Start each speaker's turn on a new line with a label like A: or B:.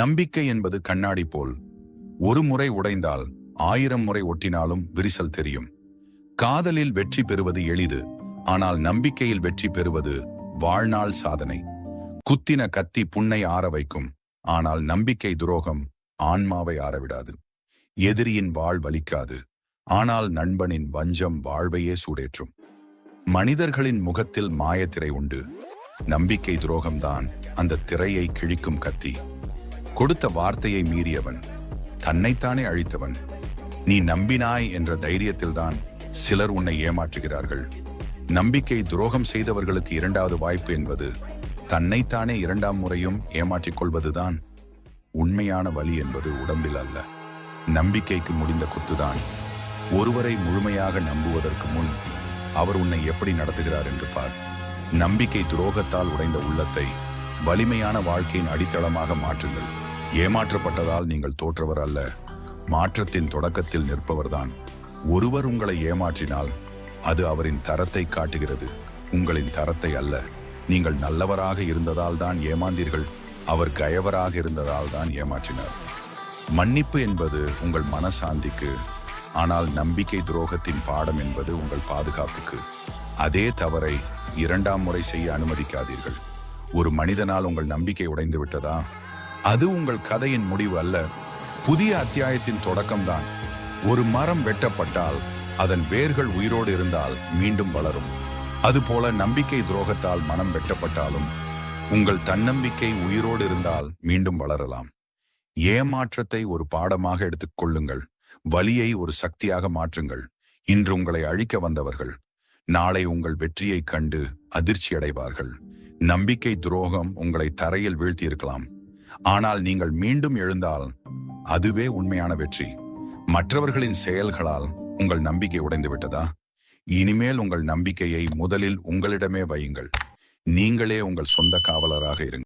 A: நம்பிக்கை என்பது கண்ணாடி போல். ஒரு முறை உடைந்தால் ஆயிரம் முறை ஒட்டினாலும் விரிசல் தெரியும். காதலில் வெற்றி பெறுவது எளிது ஆனால் நம்பிக்கையில் வெற்றி பெறுவது வாழ்நாள் சாதனை. குத்தின கத்தி புண்ணை ஆற வைக்கும் ஆனால் நம்பிக்கை துரோகம் ஆன்மாவை ஆறவிடாது. எதிரியின் வாழ் வலிக்காது ஆனால் நண்பனின் வஞ்சம் வாழ்வையே சூடேற்றும். மனிதர்களின் முகத்தில் மாயத்திரை உண்டு. நம்பிக்கை துரோகம்தான் அந்த திரையை கிழிக்கும் கத்தி. கொடுத்த வார்த்தையை மீறியவன் தன்னைத்தானே அழித்தவன். நீ நம்பினாய் என்ற தைரியத்தில்தான் சிலர் உன்னை ஏமாற்றுகிறார்கள். நம்பிக்கை துரோகம் செய்தவர்களுக்கு இரண்டாவது வாய்ப்பு என்பது தன்னைத்தானே இரண்டாம் முறையும் ஏமாற்றிக் கொள்வதுதான் உண்மையான வலி என்பது உடம்பில் அல்ல. நம்பிக்கைக்கு முடிந்த குத்துதான் ஒருவரை முழுமையாக நம்புவதற்கு முன் அவர் உன்னை எப்படி நடத்துகிறார் என்று பார். நம்பிக்கை துரோகத்தால் உடைந்த உள்ளத்தை வலிமையான வாழ்க்கையின் அடித்தளமாக மாற்றுங்கள். ஏமாற்றப்பட்டதால் நீங்கள் தோற்றவர் அல்ல. மாற்றத்தின் தொடக்கத்தில் நிற்பவர்தான். ஒருவர் உங்களை ஏமாற்றினால் அது அவரின் தரத்தை காட்டுகிறது. உங்களின் தரத்தை அல்ல. நீங்கள் நல்லவராக இருந்ததால் தான் ஏமாந்தீர்கள். அவர் கயவராக இருந்ததால் தான் ஏமாற்றினார். மன்னிப்பு என்பது உங்கள் மனசாந்திக்கு ஆனால் நம்பிக்கை துரோகத்தின் பாடம் என்பது உங்கள் பாதுகாப்புக்கு. அதே தவறை இரண்டாம் முறை செய்ய அனுமதிக்காதீர்கள். ஒரு மனிதனால் உங்கள் நம்பிக்கை உடைந்து விட்டதா? அது உங்கள் கதையின் முடிவு அல்ல. புதிய அத்தியாயத்தின் தொடக்கம்தான். ஒரு மரம் வெட்டப்பட்டால் அதன் வேர்கள் உயிரோடு இருந்தால் மீண்டும் வளரும். அதுபோல நம்பிக்கை துரோகத்தால் மனம் வெட்டப்பட்டாலும் உங்கள் தன்னம்பிக்கை உயிரோடு இருந்தால் மீண்டும் வளரலாம். ஏமாற்றத்தை ஒரு பாடமாக எடுத்துக்கொள்ளுங்கள் வலியை ஒரு சக்தியாக மாற்றுங்கள். இன்று உங்களை அழிக்க வந்தவர்கள் நாளை உங்கள் வெற்றியைக் கண்டு அதிர்ச்சி அடைவார்கள் நம்பிக்கை துரோகம் உங்களை தரையில் வீழ்த்தியிருக்கலாம். ஆனால் நீங்கள் மீண்டும் எழுந்தால் அதுவே உண்மையான வெற்றி. மற்றவர்களின் செயல்களால் உங்கள் நம்பிக்கை உடைந்து விட்டதா? இனிமேல் உங்கள் நம்பிக்கையை முதலில் உங்களிடமே வையுங்கள். நீங்களே உங்கள் சொந்த காவலராக இருங்கள்.